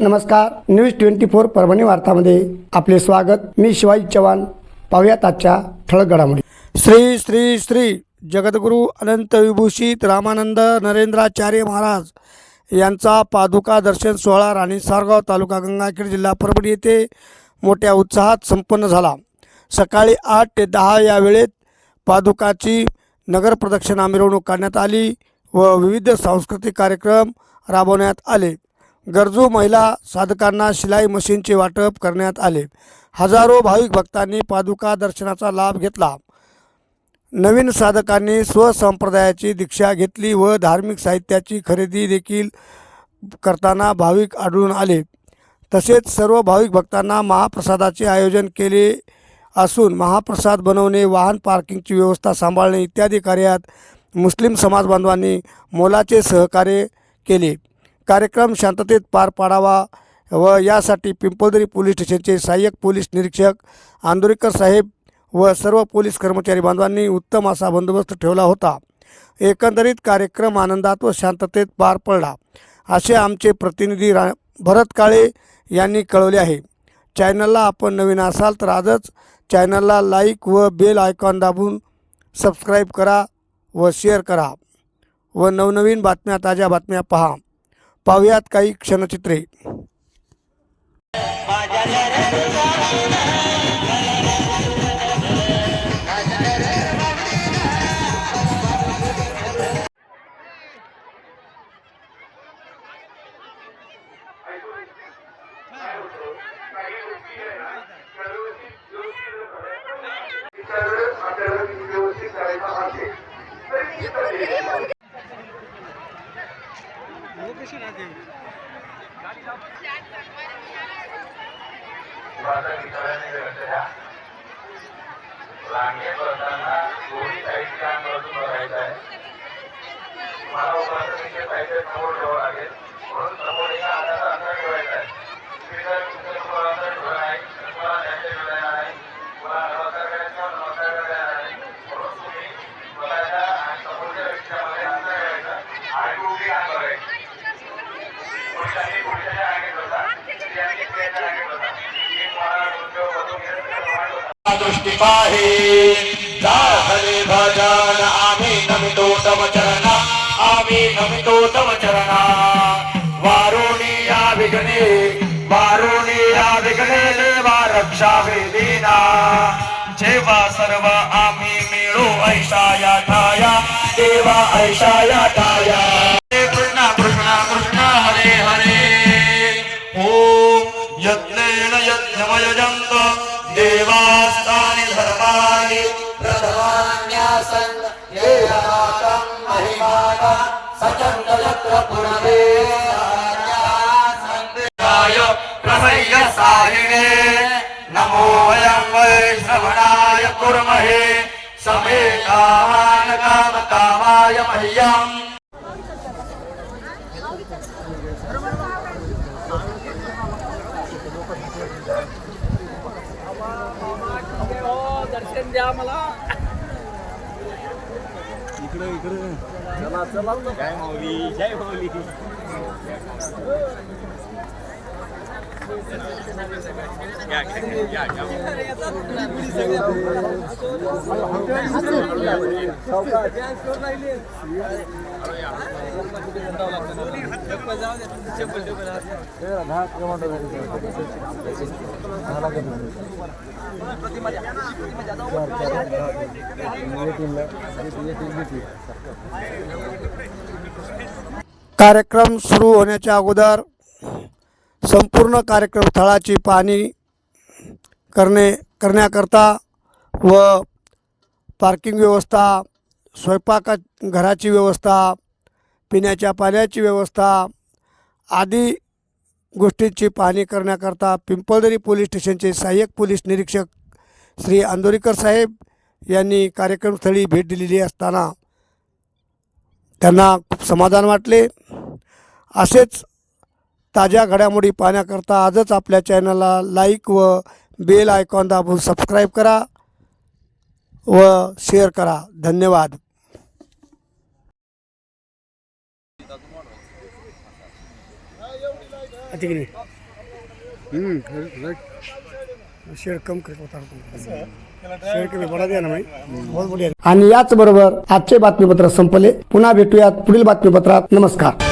नमस्कार news twenty four Parbhani वार्तामध्ये आपले स्वागत. मी शिवाजी चव्हाण. पाहुयात आजच्या ठळक घडामोडी श्री श्री श्री. जगद्गुरू अनंत विभूषित रामानंद नरेंद्राचार्य महाराज यांचा पादुका दर्शन सोहळा राणी सारगाव तालुका गंगाखेड जिल्हा परभणी येथे मोठ्या उत्साहात संपन्न झाला. सकाळी आठ ते दहा या वेळेत पादुकाची नगर प्रदक्षिणा मिरवणूक काढण्यात आली व विविध सांस्कृतिक कार्यक्रम राबवण्यात आले. गरजू महिला साधकांना शिलाई मशीनचे वाटप करण्यात आले. हजारो भाविक भक्तांनी पादुका दर्शनाचा लाभ घेतला. नवीन साधकांनी स्वसंप्रदायाची दीक्षा घेतली व धार्मिक साहित्याची खरेदी देखील करताना भाविक आढळून आले. तसेच सर्व भाविक भक्तांना महाप्रसादाचे आयोजन केले असून महाप्रसाद बनवणे वाहन पार्किंगची व्यवस्था सांभाळणे इत्यादी कार्यात मुस्लिम समाज बांधवांनी मोलाचे सहकार्य केले. कार्यक्रम शांततेत पार पाडावा व यासाठी पिंपळदरी पोलीस स्टेशनचे सहाय्यक पोलीस निरीक्षक आंदोरीकर साहेब व सर्व पोलीस कर्मचारी बांधवांनी उत्तम असा बंदोबस्त ठेवला होता. एकंदरीत कार्यक्रम आनंदात व शांततेत पार पडला. असे आमचे प्रतिनिधी रा भरत काळे यांनी कळवले आहे. चॅनलला आपण नवीन असाल तर आजच चॅनलला लाईक व बेल आयकॉन दाबून सबस्क्राईब करा व शेअर करा. व नवनवीन बातम्या ताज्या बातम्या पहा. पाहुयात काही क्षणचित्रे. माझा मित्राने घडलेल्या रांगे करताना दोन्ही साईडचे अंग भरायचं आहे मला उपासनेचे पाहिजे समोर ठेवावं लागेल. म्हणून समोर દૃષ્ટિપાહે દાહરે ભજન આમે નમિતો તવ ચરણા આમે નમિતો તવ ચરણા વારુણે આ વિઘ્ને વારુણે આ વિઘ્ને દેવા રક્ષા વેદિના જેવા સર્વ આમે મેળો ઐશાયા ઠાયા દેવા ઐશાયા ઠાયા प्रथमान्यासन् येनातं महिमाना सचन्द यत्र पुरवे सन्देहाय प्रमय्य सारिणे। नमो वयं वै श्रवणाय कुर्महे समे कामान कामकामाय मह्यम्। दर्शन द्या मला. इकडे इकडे. चला चला. काय माऊली जय माऊली. कार्यक्रम सुरू होण्याच्या अगोदर संपूर्ण कार्यक्रम स्थळाची पाहणी करणे करण्याकरता व पार्किंग व्यवस्था स्वयंपाका घराची व्यवस्था पिण्याच्या पाण्याची व्यवस्था आदी गोष्टींची पाहणी करण्याकरता पिंपळदरी पोलीस स्टेशनचे सहाय्यक पोलीस निरीक्षक श्री आंदोरीकर साहेब यांनी कार्यक्रमस्थळी भेट दिलेली असताना त्यांना खूप समाधान वाटले. असेच ताज्या घडामोडी पाहण्याकरता आजच आपल्या चॅनलला लाईक व बेल आयकॉन दाबून सबस्क्राईब करा व शेअर करा. धन्यवाद. शेड कम आणि याच बरोबर आजचे बातमीपत्र संपले. पुन्हा भेटूयात पुढील बातमीपत्रात. नमस्कार.